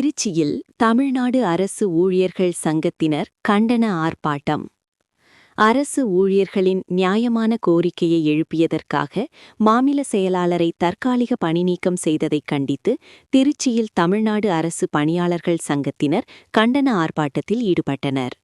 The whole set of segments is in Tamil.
திருச்சியில் தமிழ்நாடு அரசு ஊழியர்கள் சங்கத்தினர் கண்டன ஆர்ப்பாட்டம். அரசு ஊழியர்களின் நியாயமான கோரிக்கையை எழுப்பியதற்காக மாநில செயலாளரை தற்காலிக பணிநீக்கம் செய்ததைக் கண்டித்து திருச்சியில் தமிழ்நாடு அரசு பணியாளர்கள் சங்கத்தினர் கண்டன ஆர்ப்பாட்டத்தில் ஈடுபட்டனர்.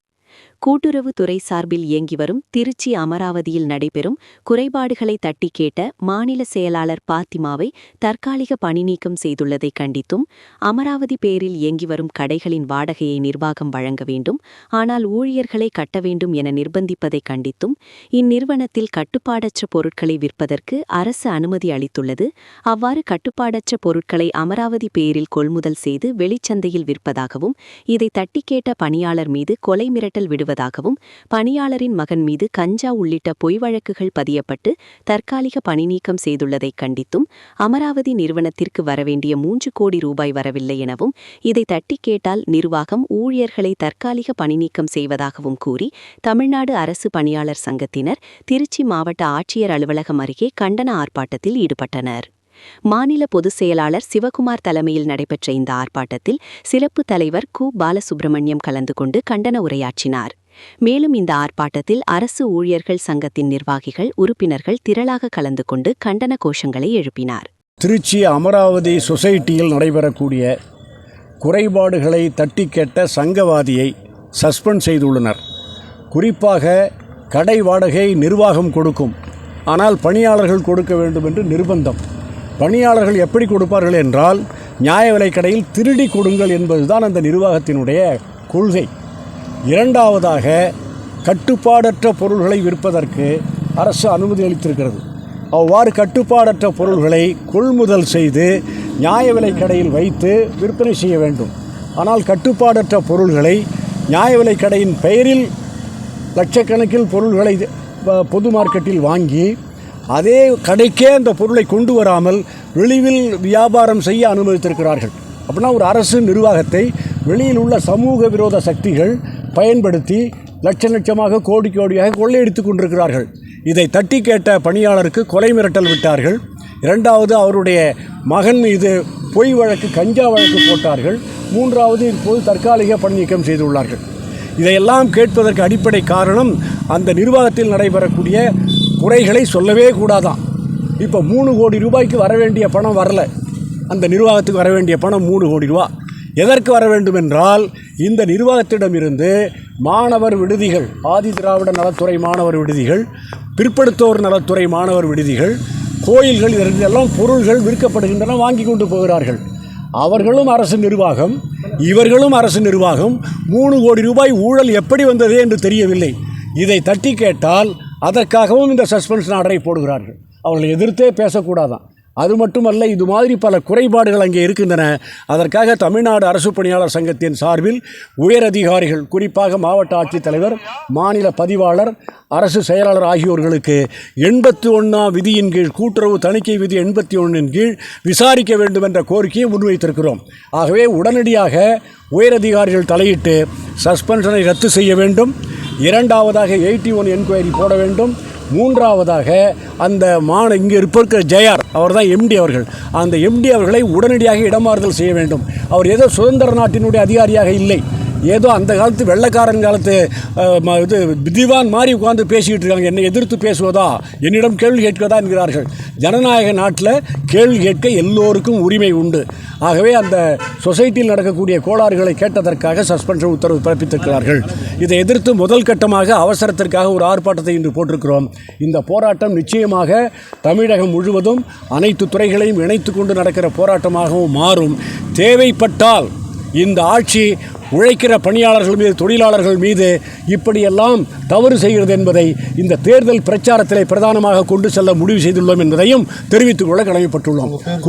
கூட்டுறவுத்துறை சார்பில் இயங்கி வரும் திருச்சி அமராவதியில் நடைபெறும் குறைபாடுகளை தட்டி கேட்ட மாநில செயலாளர் பாத்திமாவை தற்காலிக பணிநீக்கம் செய்துள்ளதை கண்டித்தும் அமராவதி பேரில் இயங்கி வரும் கடைகளின் வாடகையை நிர்வாகம் வழங்க வேண்டும் ஆனால் ஊழியர்களை கட்ட வேண்டும் என நிர்பந்திப்பதை கண்டித்தும் இந்நிறுவனத்தில் கட்டுப்பாடற்ற பொருட்களை விற்பதற்கு அரசு அனுமதி அளித்துள்ளது. அவ்வாறு கட்டுப்பாடற்ற பொருட்களை அமராவதி பேரில் கொள்முதல் செய்து வெளிச்சந்தையில் விற்பதாகவும் இதை தட்டி கேட்ட பணியாளர் மீது கொலை மிரட்டல் வருவதாகவும் பணியாளரின் மகன் மீது கஞ்சா உள்ளிட்ட பொய் வழக்குகள் பதியப்பட்டு தற்காலிக பணிநீக்கம் செய்துள்ளதைக் கண்டித்தும் அமராவதி நிறுவனத்திற்கு வரவேண்டிய மூன்று கோடி ரூபாய் வரவில்லை எனவும் இதை தட்டி கேட்டால் நிர்வாகம் ஊழியர்களை தற்காலிக பணிநீக்கம் செய்வதாகவும் கூறி தமிழ்நாடு அரசு பணியாளர் சங்கத்தினர் திருச்சி மாவட்ட ஆட்சியர் அலுவலகம் அருகே கண்டன ஆர்ப்பாட்டத்தில் ஈடுபட்டனர். மாநில பொதுச் செயலாளர் சிவகுமார் தலைமையில் நடைபெற்ற இந்த ஆர்ப்பாட்டத்தில் சிறப்பு தலைவர் கு. பாலசுப்ரமணியம் கலந்து கொண்டு கண்டன உரையாற்றினார். மேலும் இந்த ஆர்ப்பாட்டத்தில் அரசு ஊழியர்கள் சங்கத்தின் நிர்வாகிகள் உறுப்பினர்கள் திரளாக கலந்து கொண்டு கண்டன கோஷங்களை எழுப்பினார். திருச்சி அமராவதி சொசைட்டியில் நடைபெறக்கூடிய குறைபாடுகளை தட்டி கேட்ட சங்கவாதியை சஸ்பெண்ட் செய்துள்ளனர். குறிப்பாக கடை வாடகை நிர்வாகம் கொடுக்கும். ஆனால் பணியாளர்கள் கொடுக்க வேண்டும் என்று நிர்பந்தம். பணியாளர்கள் எப்படி கொடுப்பார்கள் என்றால் நியாய விலைக்கடையில் திருடி கொடுங்கள் என்பதுதான் அந்த நிர்வாகத்தினுடைய கொள்கை. இரண்டாவதாக கட்டுப்பாடற்ற பொருள்களை விற்பதற்கு அரசு அனுமதி அளித்திருக்கிறது. அவ்வாறு கட்டுப்பாடற்ற பொருள்களை கொள்முதல் செய்து நியாய விலைக்கடையில் வைத்து விற்பனை செய்ய வேண்டும். ஆனால் கட்டுப்பாடற்ற பொருள்களை நியாய விலைக்கடையின் பெயரில் லட்சக்கணக்கில் பொருள்களை பொது மார்க்கெட்டில் வாங்கி அதே கடைக்கே அந்த பொருளை கொண்டு வராமல் வெளியில் வியாபாரம் செய்ய அனுமதித்திருக்கிறார்கள். அப்படின்னா ஒரு அரசு நிர்வாகத்தை வெளியில் உள்ள சமூக விரோத சக்திகள் பயன்படுத்தி லட்ச லட்சமாக கோடி கோடியாக கொள்ளையடித்து கொண்டிருக்கிறார்கள். இதை தட்டி கேட்ட பணியாளருக்கு கொலை மிரட்டல் விட்டார்கள். இரண்டாவது அவருடைய மகன் மீது பொய் வழக்கு கஞ்சா வழக்கு போட்டார்கள். மூன்றாவது இப்போது தற்காலிக பணி நீக்கம் செய்துள்ளார்கள். இதையெல்லாம் கேட்பதற்கு அடிப்படை காரணம் அந்த நிர்வாகத்தில் நடைபெறக்கூடிய குறைகளை சொல்லவே கூடாதாம் இப்போ மூணு கோடி ரூபாய்க்கு வர வேண்டிய பணம் வரல. அந்த நிர்வாகத்துக்கு வர வேண்டிய பணம் மூணு கோடி ரூபா. எதற்கு வர வேண்டும் என்றால் இந்த நிர்வாகத்திடமிருந்து மாணவர் விடுதிகள் ஆதி திராவிட நலத்துறை மாணவர் விடுதிகள் பிற்படுத்தோர் நலத்துறை மாணவர் விடுதிகள் கோயில்கள் இதெல்லாம் பொருள்கள் விற்கப்படுகின்றன வாங்கி கொண்டு போகிறார்கள். அவர்களும் அரசு நிர்வாகம் இவர்களும் அரசு நிர்வாகம் மூணு கோடி ரூபாய் ஊழல் எப்படி வந்தது என்று தெரியவில்லை. இதை தட்டி கேட்டால் அதற்காகவும் இந்த சஸ்பென்ஷன் ஆர்டரை போடுகிறார்கள். அவர்களை எதிர்த்தே பேசக்கூடாதான். அது மட்டுமல்ல இது மாதிரி பல குறைபாடுகள் அங்கே இருக்கின்றன. அதற்காக தமிழ்நாடு அரசு பணியாளர் சங்கத்தின் சார்பில் உயர் அதிகாரிகள் குறிப்பாக மாவட்ட ஆட்சித்தலைவர் மாநில பதிவாளர் அரசு செயலாளர் ஆகியோர்களுக்கு எண்பத்தி ஒன்றாம் விதியின் கீழ் கூட்டுறவு தணிக்கை விதி எண்பத்தி ஒன்றின் கீழ் விசாரிக்க வேண்டும் என்ற கோரிக்கையை முன்வைத்திருக்கிறோம். ஆகவே உடனடியாக உயரதிகாரிகள் தலையிட்டு சஸ்பென்ஷனை ரத்து செய்ய வேண்டும். இரண்டாவதாக எயிட்டி ஒன் என்கொயரி போட வேண்டும். மூன்றாவதாக அந்த மான இங்கே இருப்ப ஜெயார் அவர் தான் எம்டி அவர்கள். அந்த எம்டி அவர்களை உடனடியாக இடமாறுதல் செய்ய வேண்டும். அவர் ஏதோ சுதந்திர நாட்டினுடைய அதிகாரியாக இல்லை. ஏதோ அந்த காலத்து வெள்ளக்காரன் காலத்து ம- இது திவான் மாதிரி உட்கார்ந்து பேசிக்கிட்டு இருக்காங்க. என்னை எதிர்த்து பேசுவதா? என்னிடம் கேள்வி கேட்குவதா என்கிறார்கள். ஜனநாயக நாட்டில் கேள்வி கேட்க எல்லோருக்கும் உரிமை உண்டு. ஆகவே அந்த சொசைட்டியில் நடக்கக்கூடிய கோளாறுகளை கேட்டதற்காக சஸ்பென்ஷன் உத்தரவு பிறப்பித்திருக்கிறார்கள். இதை எதிர்த்து முதல் கட்டமாக அவசரத்திற்காக ஒரு ஆர்ப்பாட்டத்தை இன்று போட்டிருக்கிறோம். இந்த போராட்டம் நிச்சயமாக தமிழகம் முழுவதும் அனைத்து துறைகளையும் இணைத்து கொண்டு நடக்கிற போராட்டமாகவும் மாறும். தேவைப்பட்டால் இந்த ஆட்சி உழைக்கிற பணியாளர்கள் மீது தொழிலாளர்கள் மீது இப்படியெல்லாம் தவறு செய்கிறது என்பதை இந்த தேர்தல் பிரச்சாரத்திலே பிரதானமாக கொண்டு செல்ல முடிவு செய்துள்ளோம் என்பதையும் தெரிவித்துக் கொள்ள கடமைப்பட்டுள்ளோம்.